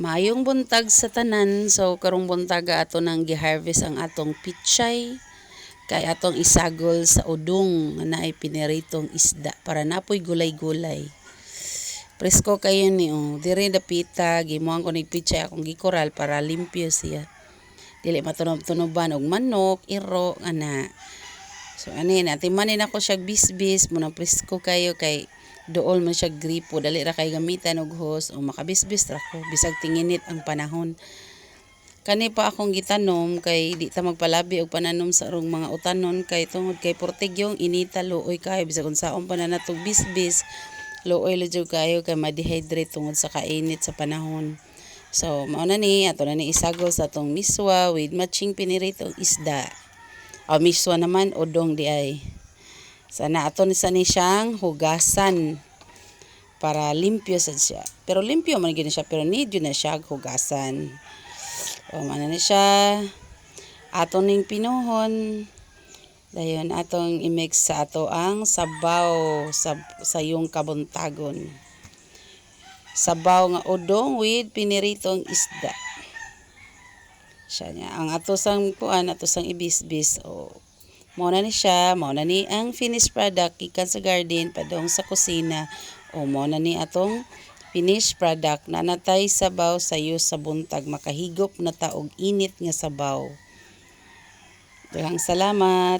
Maayong buntag sa tanan. So karong buntag ato nang gi-harvest ang atong pichay kay atong isagol sa udong nga naay piniritong isda para napoy gulay-gulay. Presko kayo ni oh. Dire dapita gimuang ko ni pichay akong gikoral para limpyo siya. Dili matunob-tunoban og manok, iro ana. So ani natin manin ako siya bisbis muna presko kayo kay dool man siya gripo dali ra kay gamitan og hose o makabisbis ra ko bisag tinginit ang panahon. Kani pa akong gitanom kay di ta magpalabi og pananom sa arong mga utanon kay tungod kay portig yung inita luoy kayo bisag unsaon pa na natog bisbis luoy jud kayo kay ma-dehydrate tungod sa kainit sa panahon. So mao na ni ato na ni isagol sa atong miswa with matching piniritong isda. O miswa naman odong di ay. Sana ato ni sa ni siyang hugasan para limpyo sad siya. Pero limpyo man gid siya pero need yun na siya hugasan. O mana na siya. Ato ning pinuhon. Dayon atong i-mix sa ato ang sabaw sa sayong kabuntagon. Sabaw nga udong with piniritong isda. Siya niya. Ang ato sang kuan, ato sang ibisbis. O, mao na ni siya, mao na ni ang finished product gikan sa garden padong sa kusina. O mao na ni atong finished product na natay sabaw sayo sa buntag makahigop na ta og init nga sabaw. Daghang salamat.